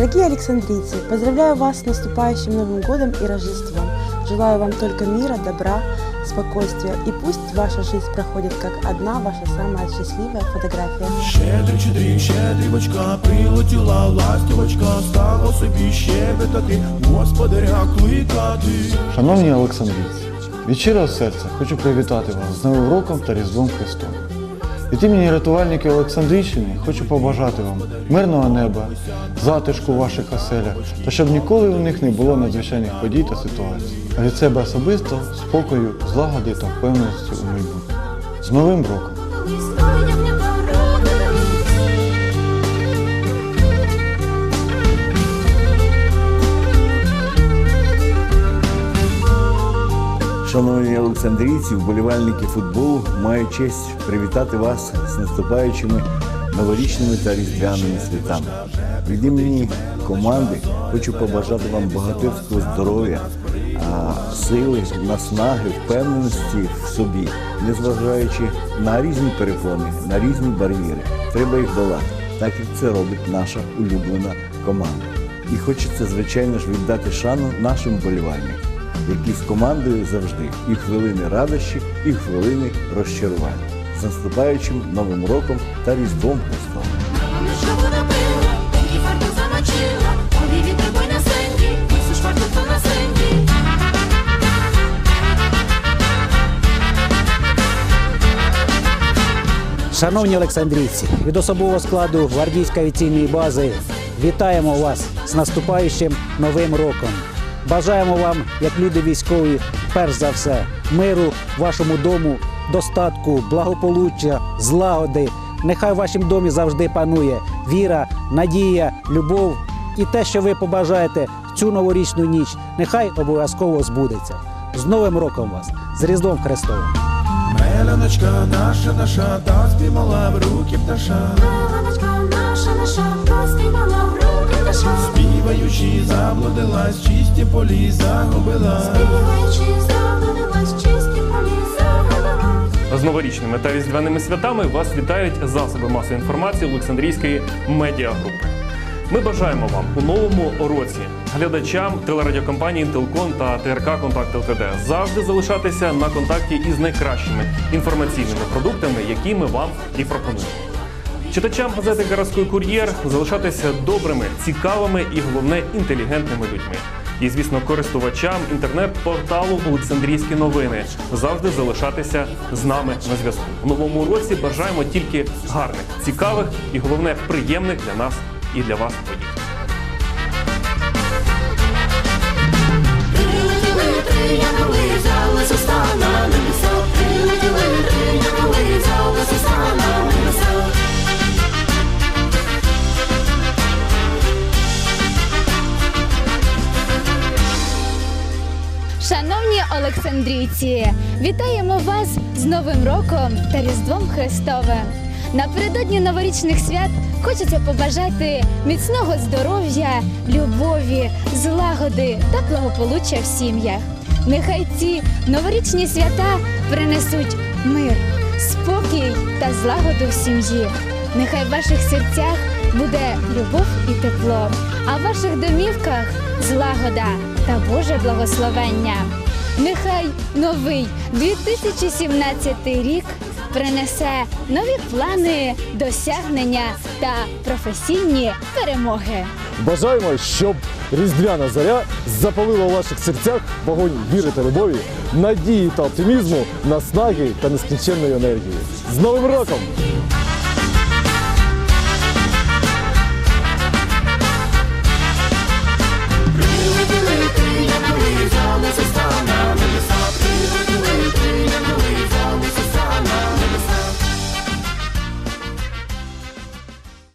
Дорогие Александрийцы, поздравляю вас с наступающим Новым годом и Рождеством. Желаю вам только мира, добра, спокойствия. И пусть ваша жизнь проходит как одна ваша самая счастливая фотография. Щедрик, щедрик, щедрівочка, прилетіла ластівочка, стало собі щебетати, господаря кликати. Шановні Олександрійці, від щирого серця хочу привітати вас з Новим роком та Різдвом Христом. Від імені рятувальників Олександрійщини хочу побажати вам мирного неба, затишку в ваших оселях та щоб ніколи у них не було надзвичайних подій та ситуацій. А від себе особисто спокою, злагоди та впевненості у майбутньому. З Новим роком! Шановні олександрійці, вболівальники футболу, маю честь привітати вас з наступаючими новорічними та різдвяними святами. Від імені команди хочу побажати вам багатирського здоров'я, сили, наснаги, впевненості в собі, незважаючи на різні перепони, на різні бар'єри. Треба їх долати, так як це робить наша улюблена команда. І хочеться, звичайно ж, віддати шану нашим вболівальникам які з командою завжди і хвилини радощі, і хвилини розчарування. З наступаючим Новим роком та Різдвом сенді. Шановні Олександрійці, від особового складу гвардійської авіаційної бази вітаємо вас з наступаючим новим роком. Бажаємо вам, як люди військові, перш за все, миру вашому дому, достатку, благополуччя, злагоди. Нехай в вашому домі завжди панує віра, надія, любов і те, що ви побажаєте в цю новорічну ніч, нехай обов'язково збудеться. З Новим роком вас, з Різдвом Христовим! Меленочка наша, наша, та спіймала в руки пташа, співаючи, заблудилась, чисті полі загубила. Співаючи, заблудилась, чисті полі загубила. З новорічними та різдвяними святами вас вітають засоби масової інформації Олександрійської медіагрупи. Ми бажаємо вам у новому році глядачам телерадіокомпанії Інтелкон та ТРК Контакт ЛТД завжди залишатися на контакті із найкращими інформаційними продуктами, які ми вам і пропонуємо. Читачам газети «Городський кур'єр залишатися добрими, цікавими і головне інтелігентними людьми. І, звісно, користувачам інтернет-порталу Олександрійські новини завжди залишатися з нами на зв'язку. В новому році бажаємо тільки гарних, цікавих і головне приємних для нас і для вас подій. Шановні Олександрійці, вітаємо вас з Новим роком та Різдвом Христовим. Напередодні новорічних свят хочеться побажати міцного здоров'я, любові, злагоди та благополуччя в сім'ях. Нехай ці новорічні свята принесуть мир, спокій та злагоду в сім'ї. Нехай в ваших серцях буде любов і тепло, а в ваших домівках злагода та Боже благословення. Нехай новий 2017 рік принесе нові плани, досягнення та професійні перемоги. Бажаємо, щоб різдвяна заря запалила у ваших серцях вогонь віри та любові, надії та оптимізму, наснаги та нескінченної енергії. З Новим роком!